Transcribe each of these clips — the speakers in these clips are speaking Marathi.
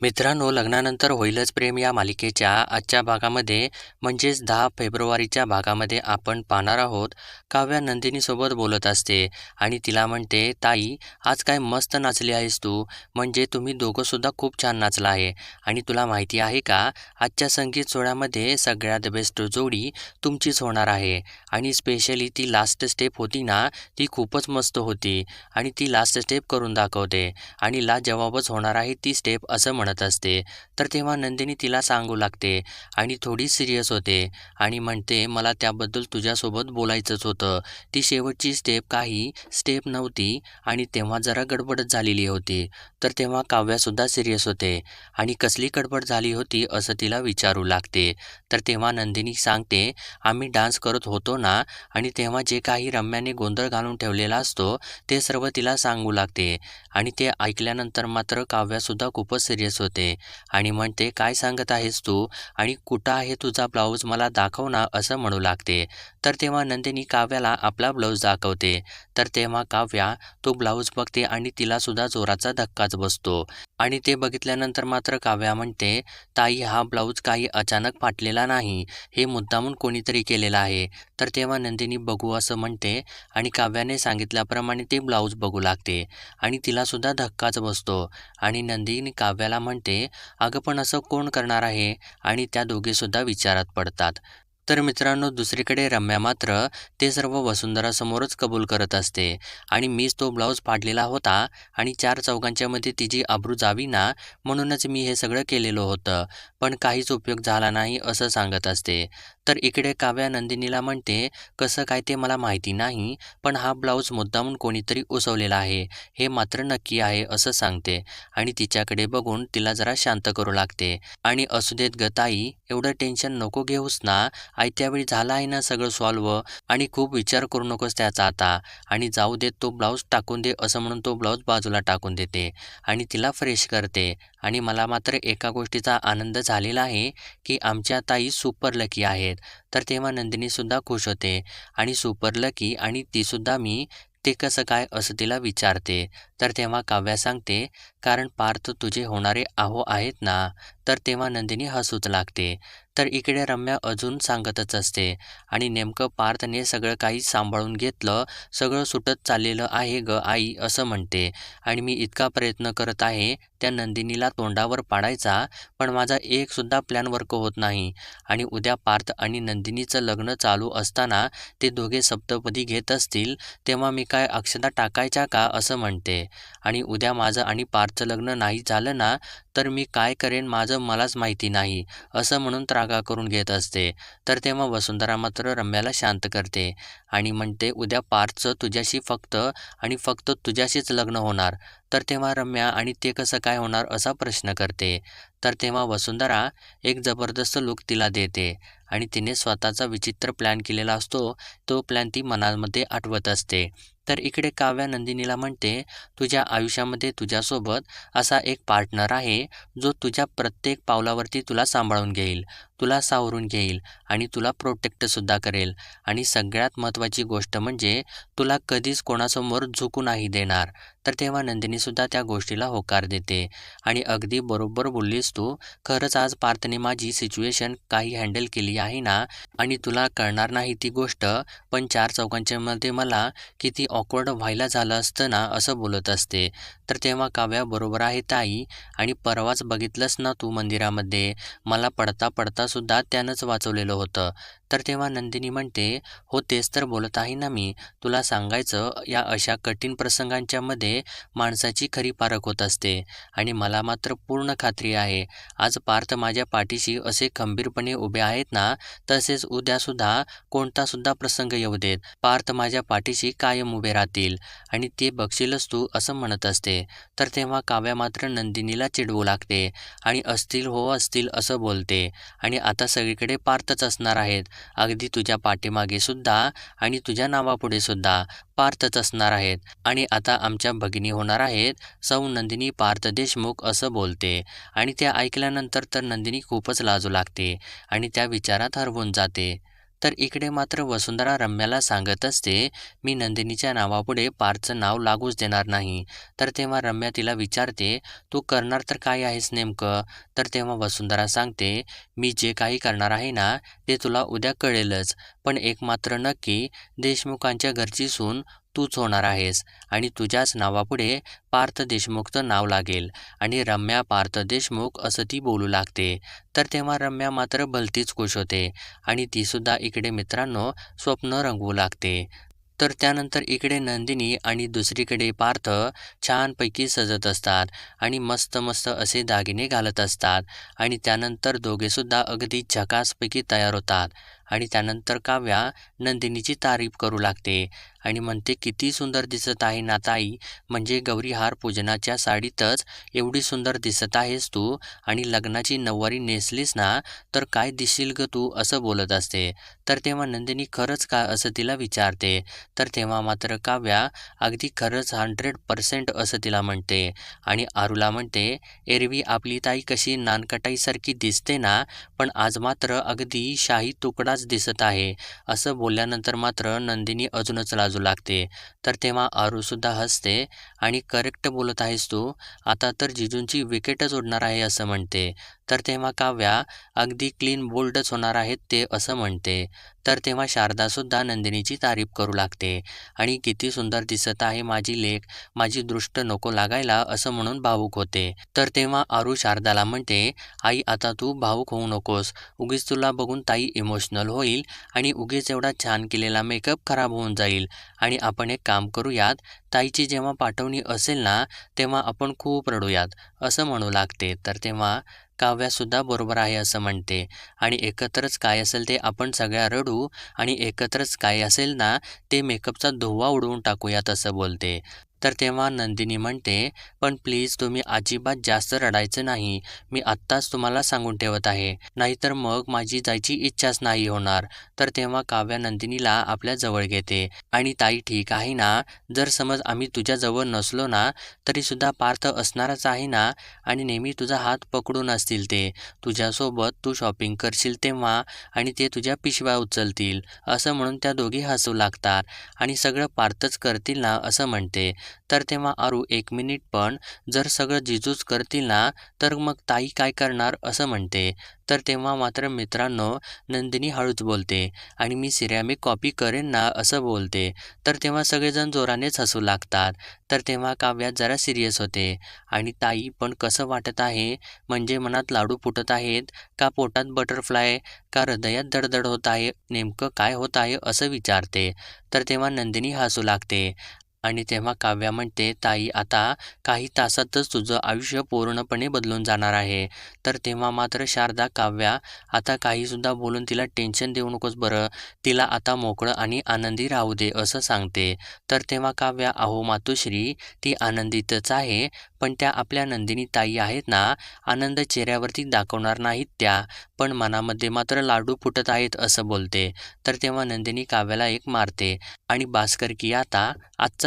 मित्रांनो लग्नानंतर होईलच प्रेम या मालिकेच्या आजच्या भागामध्ये. म्हणजेच दहा फेब्रुवारीच्या भागामध्ये आपण पाहणार आहोत. काव्या नंदिनीसोबत बोलत असते आणि तिला म्हणते ताई आज काय मस्त नाचली आहेस तू. म्हणजे तुम्ही दोघंसुद्धा खूप छान नाचला आहे. आणि तुला माहिती आहे का आजच्या संगीत सोहळ्यामध्ये सगळ्यात बेस्ट जोडी तुमचीच होणार आहे. आणि स्पेशली ती लास्ट स्टेप होती ना ती खूपच मस्त होती. आणि ती लास्ट स्टेप करून दाखवते. आणि ला जवाबच होणार आहे ती स्टेप असं म्हणत असते. तर तेव्हा नंदिनी तिला सांगू लागते आणि थोडी सिरियस होते आणि म्हणते मला त्याबद्दल तुझ्यासोबत बोलायचंच होतं. ती शेवटची स्टेप काही स्टेप नव्हती आणि तेव्हा जरा गडबडच झालेली होती. तर तेव्हा काव्यासुद्धा सिरियस होते आणि कसली गडबड झाली होती असं तिला विचारू लागते. तर तेव्हा नंदिनी सांगते आम्ही डान्स करत होतो ना आणि तेव्हा जे काही रम्याने गोंधळ घालून ठेवलेला असतो ते सर्व तिला सांगू लागते. आणि ते ऐकल्यानंतर मात्र काव्यासुद्धा खूपच सिरियस होते. आणि म्हणते काय सांगत आहेस तू? आणि कुठं आहे तुझा ब्लाऊज? मला दाखव ना असं म्हणू लागते. तर तेव्हा नंदिनी काव्याला आपला ब्लाऊज दाखवते. तर तेव्हा काव्या तो ब्लाऊज बघते आणि तिलासुद्धा जोराचा धक्काच बसतो. आणि ते बघितल्यानंतर मात्र काव्या म्हणते ताई हा ब्लाऊज काही अचानक फाटलेला नाही. हे मुद्दामून कोणीतरी केलेला आहे. तर तेव्हा नंदिनी बघू असं म्हणते आणि काव्याने सांगितल्याप्रमाणे ते ब्लाऊज बघू लागते आणि तिलासुद्धा धक्काच बसतो. आणि नंदिनी काव्याला म्हणते अगं पण असं कोण करणार आहे? आणि त्या दोघेसुद्धा विचारात पडतात. तर मित्रांनो दुसरीकडे रम्या मात्र ते सर्व वसुंधरासमोरच कबूल करत असते. आणि मीच तो ब्लाऊज फाडलेला होता आणि चार चौघांच्या मध्ये तिची आबरू जावी ना म्हणूनच मी हे सगळं केलेलं होतं. पण काहीच उपयोग झाला नाही असं सांगत असते. तर इकडे काव्या नंदिनीला म्हणते कसं काय ते मला माहिती नाही पण हा ब्लाऊज मुद्दामून कोणीतरी उसवलेला आहे. हे मात्र नक्की आहे असं सांगते. आणि तिच्याकडे बघून तिला जरा शांत करू लागते. आणि असू देत ग ताई एवढं टेन्शन नको घेऊस ना. आयत्यावेळी झाला आहे ना सगळं सॉल्व आणि खूप विचार करू नकोस त्याचा आता. आणि जाऊ देत तो ब्लाऊज टाकून दे असं म्हणून तो ब्लाऊज बाजूला टाकून देते. आणि तिला फ्रेश करते. आणि मला मात्र एका गोष्टीचा आनंद झालेला आहे की आमच्या ताई सुपर लकी आहेत. तर तेव्हा नंदिनीसुद्धा खुश होते आणि सुपर लकी आणि तीसुद्धा मी ते कसं काय? असं तिला विचारते. तर तेव्हा काव्या सांगते कारण पार्थ तुझे होणारे आहो आहेत ना. तर तेव्हा नंदिनी हसूच लागते. तर इकडे रम्या अजून सांगतच असते. आणि नेमकं पार्थने सगळं काही सांभाळून घेतलं सगळं सुटत चाललेलं आहे ग आई असं म्हणते. आणि मी इतका प्रयत्न करत आहे त्या नंदिनीला तोंडावर पाडायचा पण माझा एकसुद्धा प्लॅन वर्क होत नाही. आणि उद्या पार्थ आणि नंदिनीचं लग्न चालू असताना ते दोघे सप्तपदी घेत असतील तेव्हा मी काय अक्षता टाकायच्या का असं म्हणते. आणि उद्या माझं आणि पारचं लग्न नाही झालं ना तर मी काय करेन माझं मलाच माहिती नाही असं म्हणून त्रागा करून घेत असते. तर तेव्हा वसुंधरा मात्र रम्याला शांत करते आणि म्हणते उद्या पारचं तुझ्याशी फक्त आणि फक्त तुझ्याशीच लग्न होणार. तर तेव्हा रम्या आणि ते कसं काय होणार? असा प्रश्न करते. तर तेव्हा वसुंधरा एक जबरदस्त लुक तिला देते आणि तिने स्वतःचा विचित्र प्लॅन केलेला असतो. तो प्लॅन ती मनामध्ये आठवत असते. तर इकडे काव्या नंदिनीला म्हणते तुझ्या आयुष्यामध्ये तुझ्यासोबत असा एक पार्टनर आहे जो तुझ्या प्रत्येक पावलावरती तुला सांभाळून घेईल तुला सावरून घेईल आणि तुला प्रोटेक्टसुद्धा करेल. आणि सगळ्यात महत्त्वाची गोष्ट म्हणजे तुला कधीच कोणासमोर झुकू नाही देणार. तर तेव्हा नंदिनीसुद्धा त्या गोष्टीला होकार देते. आणि अगदी बरोबर बोललीस तू. खरंच आज पार्थने माझी सिच्युएशन काही हँडल केली आहे ना? आणि तुला कळणार नाही ती गोष्ट पण चार चौकांच्या मध्ये मला किती ऑकवर्ड व्हायला झालं असतं ना असं बोलत असते. तर तेव्हा काव्या बरोबर आहे ताई. आणि परवाच बघितलंस ना तू मंदिरामध्ये? मला पडता पडतासुद्धा त्यानंच वाचवलेलं होतं. तर तेव्हा नंदिनी म्हणते हो तेच तर बोलत आहे ना मी. तुला सांगायचं या अशा कठीण प्रसंगांच्या मध्ये माणसाची खरी पारख होत असते आणि मला मात्र पूर्ण खात्री आहे. आज पार्थ माझ्या पाठीशी असे खंबीरपणे उभे आहेत ना तसेच उद्यासुद्धा कोणतासुद्धा प्रसंग येऊ देत. पार्थ माझ्या पाठीशी कायम उभे राहतील आणि ते बघशीलच तू असं म्हणत असते. तर तेव्हा काव्या मात्र नंदिनीला चिडवू लागते आणि असतील हो असतील असं बोलते. आणि आता सगळीकडे पार्थच असणार आहेत. अगदी तुझ्या पाठीमागे सुद्धा आणि तुझ्या नावापुढे सुद्धा पार्थच असणार आहेत. आणि आता आमच्या भगिनी होणार आहेत. सौ नंदिनी पार्थ देशमुख असं बोलते. आणि त्या ऐकल्यानंतर तर नंदिनी खूपच लाजू लागते. आणि त्या विचारात हरवून जाते. तर इकडे मात्र वसुंधरा रम्याला सांगत असते मी नंदिनीच्या नावापुढे पारचं नाव लागूच देणार नाही. तर तेव्हा रम्या तिला विचारते तू करणार तर काय आहेस नेमकं? तर तेव्हा वसुंधरा सांगते मी जे काही करणार आहे ना ते तुला उद्या कळेलच. पण एक मात्र नक्की देशमुखांच्या घरची सून तूच होणार आहेस आणि तुझ्याच नावापुढे पार्थ देशमुखचं नाव लागेल आणि रम्या पार्थ देशमुख असं ती बोलू लागते. तर तेव्हा रम्या मात्र भलतीच खुश होते आणि तीसुद्धा इकडे मित्रांनो स्वप्न रंगवू लागते. तर त्यानंतर इकडे नंदिनी आणि दुसरीकडे पार्थ छानपैकी सजत असतात आणि मस्त मस्त असे दागिने घालत असतात आणि त्यानंतर दोघेसुद्धा अगदी झकासपैकी तयार होतात आणि त्यानंतर काव्या नंदिनीची तारीफ करू लागते. आणि म्हणते किती सुंदर दिसत आहे ना ताई म्हणजे गौरीहार पूजनाच्या साडीतच एवढी सुंदर दिसत आहेस तू आणि लग्नाची नऊवारी नेसलीस ना तर काय दिशील ग तू? असं बोलत असते. तर तेव्हा नंदिनी खरंच का असं तिला विचारते? तर तेव्हा मात्र काव्या अगदी खरंच हंड्रेड पर्सेंट असं तिला म्हणते आणि आरूला म्हणते एरवी आपली ताई कशी नानकटाईसारखी दिसते ना पण आज मात्र अगदी शाही तुकडाच दिसत आहे. असं बोलल्यानंतर मात्र नंदिनी अजूनच लाजू लागते. तर तेव्हा आरूसुद्धा हसते आणि करेक्ट बोलत आहेस तू. आता तर जिजूंची विकेटच उडणार आहे असं म्हणते. तर तेव्हा काव्या अगदी क्लीन बोल्डच होणार आहेत ते असं म्हणते. तर तेव्हा शारदासुद्धा नंदिनीची तारीफ करू लागते. आणि किती सुंदर दिसत आहे माझी लेख माझी दृष्ट नको लागायला असं म्हणून भावूक होते. तर तेव्हा आरू शारदाला म्हणते आई आता तू भावूक होऊ नकोस. उगीच तुला बघून ताई इमोशनल होईल आणि उगीच एवढा छान केलेला मेकअप खराब होऊन जाईल. आणि आपण एक काम करूयात ताईची जेव्हा पाठवणी असेल ना तेव्हा आपण खूप रडूयात असं म्हणू लागते. तर तेव्हा काव्यासुद्धा बरोबर आहे असं म्हणते. आणि एकत्रच काय असेल ते आपण सगळ्या रडू आणि एकत्रच काय असेल ना ते मेकअपचा धुवा उडवून टाकूयात असं बोलते. तर तेव्हा नंदिनी म्हणते पण प्लीज तुम्ही अजिबात जास्त रडायचं नाही. मी आत्ताच तुम्हाला सांगून ठेवत आहे. नाहीतर मग माझी जायची इच्छाच नाही होणार. तर तेव्हा काव्या नंदिनीला आपल्या जवळ घेते. आणि ताई ठीक आहे ना? जर समज आम्ही तुझ्याजवळ नसलो ना तरीसुद्धा पार्थ असणारच आहे ना? आणि नेहमी तुझा हात पकडून असतील ते. तुझ्यासोबत तू शॉपिंग करशील तेव्हा आणि ते तुझ्या पिशव्या उचलतील. असं म्हणून त्या दोघी हसू लागतात. आणि सगळं पार्थच करतील ना? असं म्हणते. तर तेव्हा आरू एक मिनिट पण जर सगळं जिजूच करतील ना तर मग ताई काय करणार? असं म्हणते. तर तेव्हा मात्र मित्रांनो नंदिनी हळूच बोलते. आणि मी सिरॅमिक कॉपी करेन ना असं बोलते. तर तेव्हा सगळेजण जोरानेच हसू लागतात. तर तेव्हा काव्यात जरा सिरियस होते. आणि ताई पण कसं वाटत आहे? म्हणजे मनात लाडू फुटत आहेत? का पोटात बटरफ्लाय? का हृदयात दडदड होत आहे? नेमकं काय होत आहे? असं विचारते. तर तेव्हा नंदिनी हसू लागते. आणि तेव्हा काव्या म्हणते ताई आता काही तासातच तुझं आयुष्य पूर्णपणे बदलून जाणार आहे. तर तेव्हा मात्र शारदा काव्या आता काहीसुद्धा बोलून तिला टेन्शन देऊ नकोस बरं. तिला आता मोकळं आणि आनंदी राहू दे असं सांगते. तर तेव्हा काव्या अहो मातोश्री ती आनंदीतच आहे पण त्या आपल्या नंदिनी ताई आहेत ना आनंद चेहऱ्यावरती दाखवणार नाहीत त्या पण मनामध्ये मात्र लाडू फुटत आहेत असं बोलते. तर तेव्हा नंदिनी काव्याला एक मारते आणि भास्कर की आता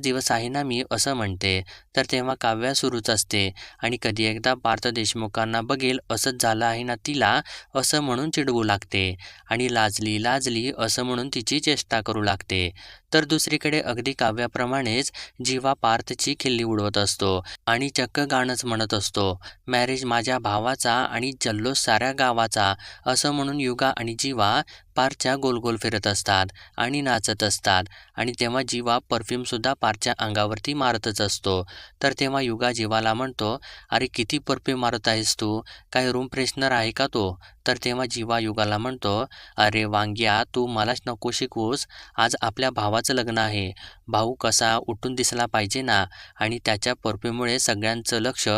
दिवस आहे ना मी असं म्हणते. तर तेव्हा काव्या सुरूच असते. आणि कधी एकदा पार्थ देशमुखांना बघेल असंच झालं आहे ना तिला असं म्हणून चिडवू लागते. आणि लाजली लाजली असं म्हणून तिची चेष्टा करू लागते. तर दुसरीकडे अगदी काव्याप्रमाणेच जीवा पार्थची खिल्ली उडवत असतो आणि चक्क गाणंच म्हणत असतो. मॅरेज माझ्या भावाचा आणि जल्लोष साऱ्या गावाचा असं म्हणून युगा आणि जीवा पारच्या गोल गोल फिरत असतात आणि नाचत असतात. आणि तेव्हा जीवा परफ्यूमसुद्धा पारच्या अंगावरती मारतच असतो. तर तेव्हा युगा जीवाला म्हणतो अरे किती परफ्यूम मारत आहेस तू? काय रूम फ्रेशनर आहे का तो? तर तेव्हा जीवा युगाला म्हणतो अरे वांग्या तू मलाच नको शिकवूस. आज आपल्या भावा भावाचं लग्न आहे. भाऊ कसा उठून दिसला पाहिजे ना? आणि त्याच्या परफ्यूममुळे सगळ्यांचं लक्ष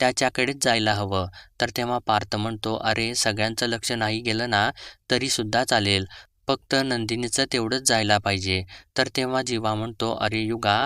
त्याच्याकडेच जायला हवं. तर तेव्हा पार्थ म्हणतो अरे सगळ्यांचं लक्ष नाही गेलं ना तरीसुद्धा चालेल. फक्त नंदिनीचं तेवढंच जायला पाहिजे. तर तेव्हा जीवा म्हणतो अरे युगा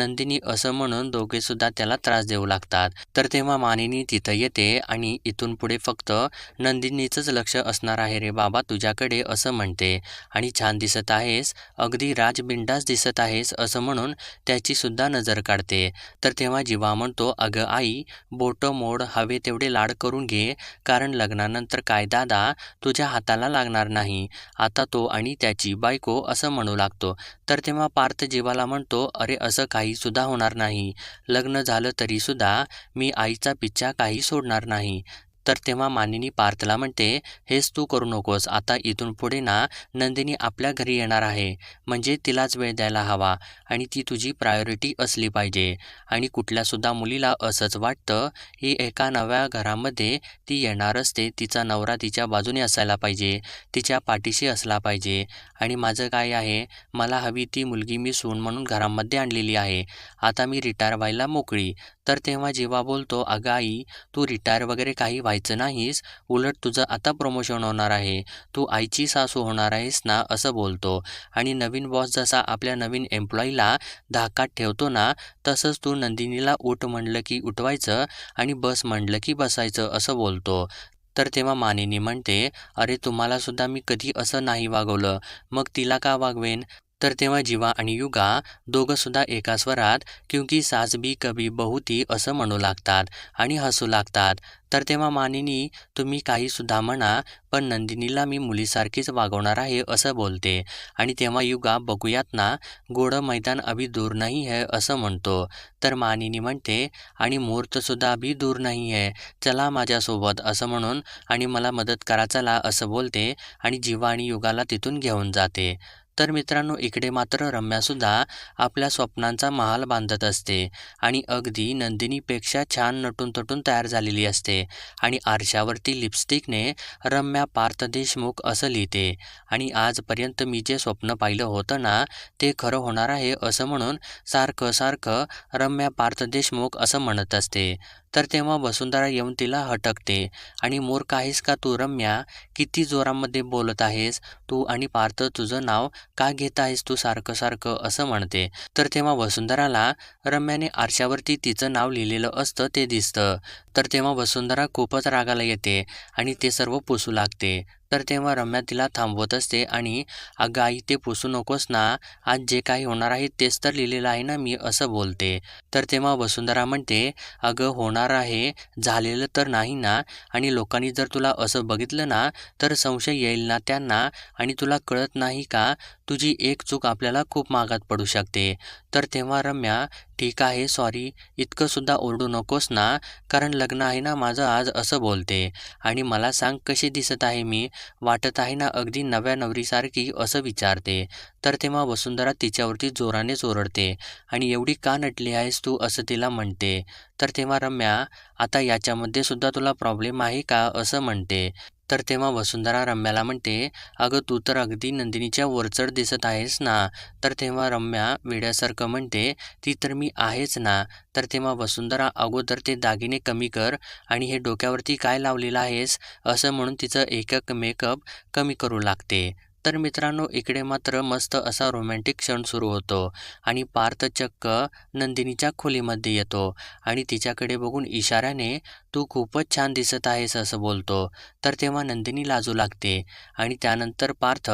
नंदिनी असं म्हणून दोघेसुद्धा त्याला त्रास देऊ लागतात. तर तेव्हा मानिनी तिथं येते आणि इथून पुढे फक्त नंदिनीचंच लक्ष असणार आहे रे बाबा तुझ्याकडे असं म्हणते. आणि छान दिसत आहेस अगदी राजबिंडास दिसत आहेस असं म्हणून त्याची सुद्धा नजर काढते. तर तेव्हा जीवा म्हणतो अगं आई बोटं मोड हवे तेवढे लाड करून घे कारण लग्नानंतर काय दादा तुझ्या हाताला लागणार नाही. आता तो आणि त्याची बायको असं म्हणू लागतो. तर तेव्हा पार्थ जीवाला म्हणतो अरे असं काही सुद्धा होणार नाही. लग्न झालं तरीसुद्धा मी आईचा पिच्छा काही सोडणार नाही. तर तेव्हा मानिनी पार्थला म्हणते हेच तू करू नकोस. आता इथून पुढे ना नंदिनी आपल्या घरी येणार आहे. म्हणजे तिलाच वेळ द्यायला हवा आणि ती तुझी प्रायोरिटी असली पाहिजे. आणि कुठल्यासुद्धा मुलीला असंच वाटतं ही एका नव्या घरामध्ये ती येणार असते. तिचा नवरा तिच्या बाजूने असायला पाहिजे. तिच्या पाठीशी असला पाहिजे. आणि माझं काय आहे? मला हवी ती मुलगी मी सून म्हणून घरामध्ये आणलेली आहे. आता मी रिटायर व्हायला मोकळी. तर तेव्हा जेव्हा बोलतो अगं आई तू रिटायर वगैरे काही व्हायचं नाहीस उलट तुझं आता प्रमोशन होणार आहे. तू आईची सासू होणार आहेस ना असं बोलतो. आणि नवीन बॉस जसा आपल्या नवीन एम्प्लॉईला धाकात ठेवतो ना तसंच तू नंदिनीला उठ म्हणलं की उठवायचं आणि बस म्हणलं की बसायचं असं बोलतो. तर तेव्हा मानिनी म्हणते अरे तुम्हालासुद्धा मी कधी असं नाही वागवलं. मग तिला का वागवेन? तर तेव्हा जीवा आणि युगा दोघंसुद्धा एका स्वरात क्योंकि सास भी कभी बहुती असं म्हणू लागतात आणि हसू लागतात. तर तेव्हा मानिनी तुम्ही काहीसुद्धा म्हणा पण नंदिनीला मी मुलीसारखीच वागवणार आहे असं बोलते. आणि तेव्हा युगा बघूयात ना गोडं मैदान अभी दूर नाही आहे असं म्हणतो. तर मानिनी म्हणते आणि मुहूर्तसुद्धा अभी दूर नाही आहे चला माझ्यासोबत असं म्हणून आणि मला मदत करा चला असं बोलते आणि जीवा आणि युगाला तिथून घेऊन जाते. तर मित्रांनो इकडे मात्र रम्यासुद्धा आपल्या स्वप्नांचा महाल बांधत असते आणि अगदी नंदिनीपेक्षा छान नटून तटून तयार झालेली असते आणि आरशावरती लिपस्टिकने रम्या पार्थ देशमुख असं लिहिते. आणि आजपर्यंत मी जे स्वप्न पाहिलं होतं ना ते खरं होणार आहे असं म्हणून सारखं सारखं रम्या पार्थ देशमुख असं म्हणत असते. तर तेव्हा वसुंधरा येऊन तिला हटकते. आणि मूर्ख आहेस का तू रम्या? किती जोरामध्ये बोलत आहेस? तू आणि पार्थ तुझं नाव का घेत आहेस तू सारखं सारखं? असं म्हणते. तर तेव्हा वसुंधराला रम्याने आरशावरती तिचं नाव लिहिलेलं असतं ते दिसतं. तर तेव्हा वसुंधरा खूपच रागाला येते आणि ते सर्व पुसू लागते. तर तेव्हा रम्या तिला थांबवत असते आणि अगं आई ते पुसू नकोस ना. आज जे काही होणार आहे तेच तर लिहिलेलं आहे ना मी असं बोलते. तर तेव्हा वसुंधरा म्हणते अगं होणार आहे. झालेलं तर नाही ना. आणि लोकांनी जर तुला असं बघितलं ना तर संशय येईल ना त्यांना. आणि तुला कळत नाही का? तुझी एक चूक आपल्याला खूप मागात पडू शकते. तर तेव्हा रम्या ठीक आहे सॉरी इतकंसुद्धा ओरडू नकोस ना कारण लग्न आहे ना माझं आज असं बोलते. आणि मला सांग कशी दिसत आहे मी वाटत आहे ना अगदी नव्या नवरीसारखी असं विचारते. तर तेव्हा वसुंधरा तिच्यावरती जोरानेच ओरडते आणि एवढी का नटली आहेस तू असं तिला म्हणते. तर तेव्हा रम्या आता याच्यामध्ये सुद्धा तुला प्रॉब्लेम आहे का असं म्हणते. तर तेव्हा वसुंधरा रम्याला म्हणते अगं तू तर अगदी नंदिनीच्या वरचढ दिसत आहेस ना. तर तेव्हा रम्या वेड्यासारखं म्हणते ती तर मी आहेच ना. तर तेव्हा वसुंधरा अगोदर ते दागिने कमी कर आणि हे डोक्यावरती काय लावलेलं आहेस असं म्हणून तिचं एकक मेकअप कमी करू लागते. तर मित्रांनो इकडे मात्र मस्त असा रोमॅन्टिक क्षण सुरू होतो आणि पार्थ चक्क नंदिनीच्या खोलीमध्ये येतो आणि तिच्याकडे बघून इशाऱ्याने तू खूपच छान दिसत आहेस असं बोलतो. तर तेव्हा नंदिनी लाजू लागते आणि त्यानंतर पार्थ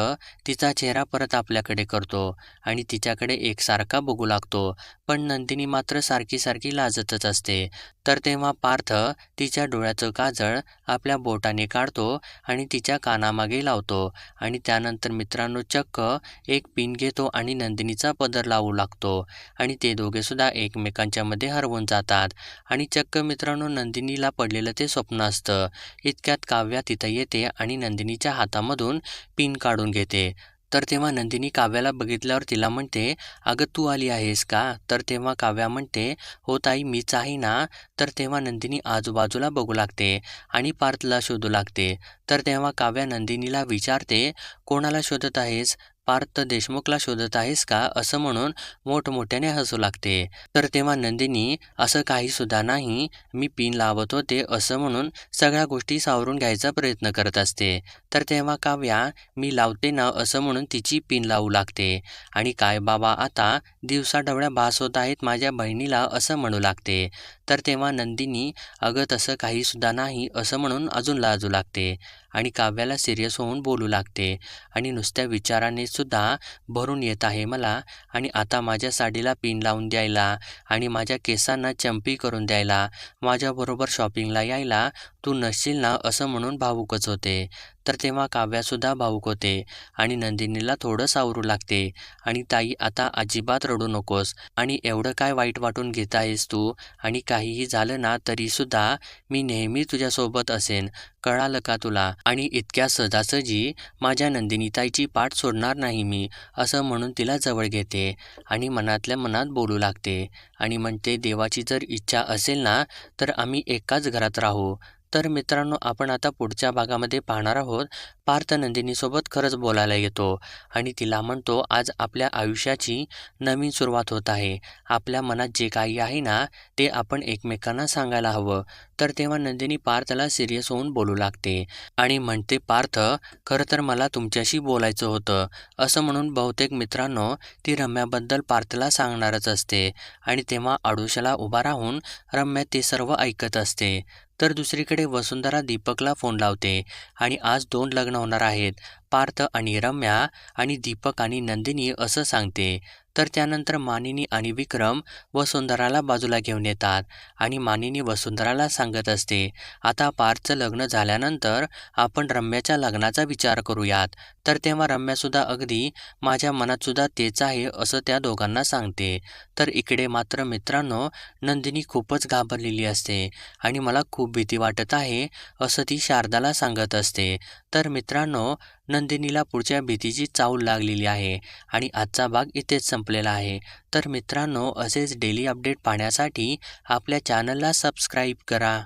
तिचा चेहरा परत आपल्याकडे करतो आणि तिच्याकडे एकसारखा बघू लागतो. पण नंदिनी मात्र सारखी सारखी लाजतच असते. तर तेव्हा पार्थ तिच्या डोळ्याचं काजळ आपल्या बोटाने काढतो आणि तिच्या कानामागे लावतो आणि त्यानंतर मित्रांनो चक्क एक पिन घेतो आणि नंदिनीचा पदर लावू लागतो. आणि ते दोघेसुद्धा एकमेकांच्या मध्ये हरवून जातात. आणि चक्क मित्रांनो नंदिनीला पडलेलं ते स्वप्न असतं. इतक्यात काव्या तिथं येते आणि नंदिनीच्या हातामधून पिन काढून घेते. तर तेव्हा नंदिनी काव्याला बघितल्यावर तिला म्हणते अगं तू आली आहेस का? तर तेव्हा काव्या म्हणते हो ताई मीच आहे ना? तर तेव्हा नंदिनी आजूबाजूला बघू लागते आणि पार्थला शोधू लागते. तर तेव्हा काव्या नंदिनीला विचारते कोणाला शोधत आहेस? पार्थ देशमुखला शोधत आहेस का असं म्हणून मोठमोठ्याने हसू लागते. तर तेव्हा नंदिनी असं काही सुद्धा नाही मी पिन लावत होते असं म्हणून सगळ्या गोष्टी सावरून घ्यायचा प्रयत्न करत असते. तर तेव्हा काव्या मी लावते ना असं म्हणून तिची पिन लावू लागते. आणि काय बाबा आता दिवसाढवळ्या भास होत आहेत माझ्या बहिणीला असं म्हणू लागते. तर तेव्हा नंदिनी अगं तसं काहीसुद्धा नाही असं म्हणून अजून लाजू लागते आणि काव्याला सिरियस होऊन बोलू लागते आणि नुसत्या विचाराने सुद्धा भरून येत आहे मला आणि आता माझ्या साडीला पिन लावून द्यायला आणि माझ्या केसांना चंपी करून द्यायला माझ्याबरोबर शॉपिंगला यायला तू नसशील ना असं म्हणून भावूकच होते. तर तेव्हा काव्यासुद्धा भावूक होते आणि नंदिनीला थोडं सावरू लागते. आणि ताई आता अजिबात रडू नकोस. आणि एवढं काय वाईट वाटून घेत आहेस तू? आणि काहीही झालं ना तरीसुद्धा मी नेहमी तुझ्यासोबत असेन. कळालं का तुला? आणि इतक्या सहजासहजी माझ्या नंदिनीताईची पाठ सोडणार नाही मी असं म्हणून तिला जवळ घेते आणि मनातल्या मनात बोलू लागते. आणि म्हणते देवाची जर इच्छा असेल ना तर आम्ही एकाच घरात राहू. तर मित्रांनो आपण आता पुढच्या भागामध्ये पाहणार आहोत. पार्थ नंदिनीसोबत खरंच बोलायला येतो आणि तिला म्हणतो आज आपल्या आयुष्याची नवीन सुरुवात होत आहे. आपल्या मनात जे काही आहे ना ते आपण एकमेकांना सांगायला हवं. तर तेव्हा नंदिनी पार्थला सिरियस होऊन बोलू लागते आणि म्हणते पार्थ खरं तर मला तुमच्याशी बोलायचं होतं. असं म्हणून बहुतेक मित्रांनो ती रम्याबद्दल पार्थला सांगणारच असते आणि तेव्हा आडोशाला उभा राहून रम्या ते सर्व ऐकत असते. तर दुसरीकडे वसुंधरा दीपकला फोन लावते आणि आज दोन लग्न होणार आहेत. पार्थ आणि रम्या आणि दीपक आणि नंदिनी असं सांगते. तर त्यानंतर मानिनी आणि विक्रम वसुंधराला बाजूला घेऊन येतात आणि मानिनी वसुंधराला सांगत असते आता पार्थचं लग्न झाल्यानंतर आपण रम्याच्या लग्नाचा विचार करूयात. तर तेव्हा रम्यासुद्धा अगदी माझ्या मनातसुद्धा तेच आहे असं त्या दोघांना सांगते. तर इकडे मात्र मित्रांनो नंदिनी खूपच घाबरलेली असते आणि मला खूप भीती वाटत आहे असं ती शारदाला सांगत असते. तर मित्रांनो नंदिनीला पुढच्या भीतीची चावल लागलेली आहे आणि आजचा भाग इथेच संपलेला आहे. तर मित्रांनो असेच डेली अपडेट पाहण्यासाठी आपल्या चॅनलला सबस्क्राईब करा.